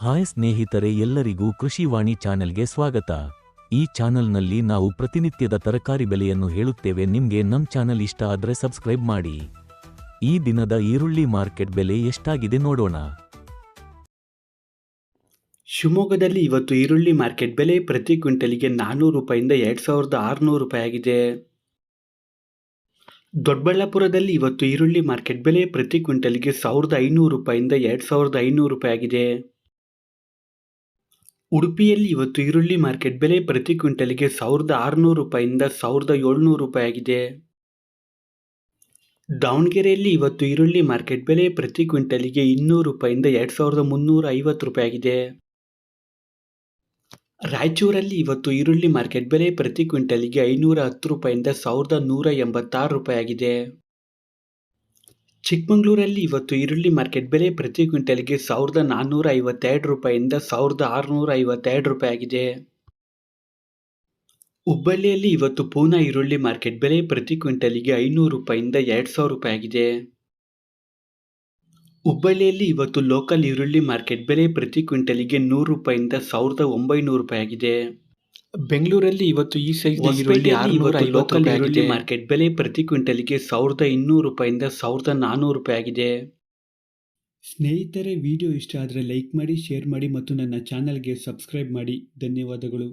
Hi ಸ್ನೇಹಿತರೆ ಎಲ್ಲರಿಗೂ ಕೃಷಿವಾಣಿ ಚಾನೆಲ್ಗೆ ಸ್ವಾಗತ. ಈ ಚಾನೆಲ್ನಲ್ಲಿ ನಾವು ಪ್ರತಿನಿತ್ಯದ ತರಕಾರಿ ಬೆಲೆಯನ್ನು ಹೇಳುತ್ತೇವೆ. ನಿಮಗೆ ನಮ್ಮ ಚಾನೆಲ್ ಇಷ್ಟ ಆದರೆ ಸಬ್ಸ್ಕ್ರೈಬ್ ಮಾಡಿ. ಈ ದಿನದ ಈರುಳ್ಳಿ ಮಾರ್ಕೆಟ್ ಬೆಲೆ ಎಷ್ಟಾಗಿದೆ ನೋಡೋಣ. ಶಿವಮೊಗ್ಗದಲ್ಲಿ ಇವತ್ತು ಈರುಳ್ಳಿ ಮಾರ್ಕೆಟ್ ಬೆಲೆ ಪ್ರತಿ ಕ್ವಿಂಟಲಿಗೆ ನಾನ್ನೂರು ರೂಪಾಯಿಂದ ಎರಡು ಸಾವಿರದ ಆರುನೂರು ರೂಪಾಯಿ ಆಗಿದೆ. ದೊಡ್ಡಬಳ್ಳಾಪುರದಲ್ಲಿ ಇವತ್ತು ಈರುಳ್ಳಿ ಮಾರ್ಕೆಟ್ ಬೆಲೆ ಪ್ರತಿ ಕ್ವಿಂಟಲಿಗೆ ಸಾವಿರದ ಐನೂರು ರೂಪಾಯಿಂದ ಎರಡು ಸಾವಿರದ ಐನೂರು ರೂಪಾಯಿ ಆಗಿದೆ. ಉಡುಪಿಯಲ್ಲಿ ಇವತ್ತು ಈರುಳ್ಳಿ ಮಾರ್ಕೆಟ್ ಬೆಲೆ ಪ್ರತಿ ಕ್ವಿಂಟಲ್ಗೆ ಸಾವಿರದ ಆರುನೂರು ರೂಪಾಯಿಂದ ಸಾವಿರದ ಏಳ್ನೂರು ರೂಪಾಯಿ ಆಗಿದೆ. ದಾವಣಗೆರೆಯಲ್ಲಿ ಇವತ್ತು ಈರುಳ್ಳಿ ಮಾರ್ಕೆಟ್ ಬೆಲೆ ಪ್ರತಿ ಕ್ವಿಂಟಲ್ಗೆ ಇನ್ನೂರು ರೂಪಾಯಿಂದ ಎರಡು ಸಾವಿರದ ಮುನ್ನೂರ ಐವತ್ತು ರೂಪಾಯಿ ಆಗಿದೆ. ರಾಯಚೂರಲ್ಲಿ ಇವತ್ತು ಈರುಳ್ಳಿ ಮಾರ್ಕೆಟ್ ಬೆಲೆ ಪ್ರತಿ ಕ್ವಿಂಟಲ್ಗೆ ಐನೂರ ಹತ್ತು ರೂಪಾಯಿಂದ ಸಾವಿರದ ನೂರ ಎಂಬತ್ತಾರು ರೂಪಾಯಿ ಆಗಿದೆ. ಚಿಕ್ಕಮಗಳೂರಲ್ಲಿ ಇವತ್ತು ಈರುಳ್ಳಿ ಮಾರ್ಕೆಟ್ ಬೆಲೆ ಪ್ರತಿ ಕ್ವಿಂಟಲ್ಗೆ ಸಾವಿರದ ನಾನ್ನೂರ ಐವತ್ತೆರಡು ರೂಪಾಯಿಂದ ಸಾವಿರದ ಆರುನೂರ ಐವತ್ತೆರಡು ರೂಪಾಯಿ ಆಗಿದೆ. ಹುಬ್ಬಳ್ಳಿಯಲ್ಲಿ ಇವತ್ತು ಪೂನಾ ಈರುಳ್ಳಿ ಮಾರ್ಕೆಟ್ ಬೆಲೆ ಪ್ರತಿ ಕ್ವಿಂಟಲಿಗೆ ಐನೂರು ರೂಪಾಯಿಂದ ಎರಡು ಸಾವಿರ ರೂಪಾಯಿ ಆಗಿದೆ. ಹುಬ್ಬಳ್ಳಿಯಲ್ಲಿ ಇವತ್ತು ಲೋಕಲ್ ಈರುಳ್ಳಿ ಮಾರ್ಕೆಟ್ ಬೆಲೆ ಪ್ರತಿ ಕ್ವಿಂಟಲಿಗೆ ನೂರು ರೂಪಾಯಿಂದ ಸಾವಿರದ ಒಂಬೈನೂರು ರೂಪಾಯಿ ಆಗಿದೆ. ಬೆಂಗಳೂರಲ್ಲಿ ಇವತ್ತು ಈ ಸೈಜ್ ಈರುಳ್ಳಿ ಆರುನೂರ ಲೋಕಲ್ ಈರುಳ್ಳಿ ಮಾರ್ಕೆಟ್ ಬೆಲೆ ಪ್ರತಿ ಕ್ವಿಂಟಲ್ಗೆ ಸಾವಿರದ ಇನ್ನೂರು ರೂಪಾಯಿಂದ ಸಾವಿರದ ನಾನ್ನೂರು ರೂಪಾಯಿ ಆಗಿದೆ. ಸ್ನೇಹಿತರೆ ವಿಡಿಯೋ ಇಷ್ಟ ಆದರೆ ಲೈಕ್ ಮಾಡಿ ಶೇರ್ ಮಾಡಿ ಮತ್ತು ನನ್ನ ಚಾನಲ್ಗೆ ಸಬ್ಸ್ಕ್ರೈಬ್ ಮಾಡಿ. ಧನ್ಯವಾದಗಳು.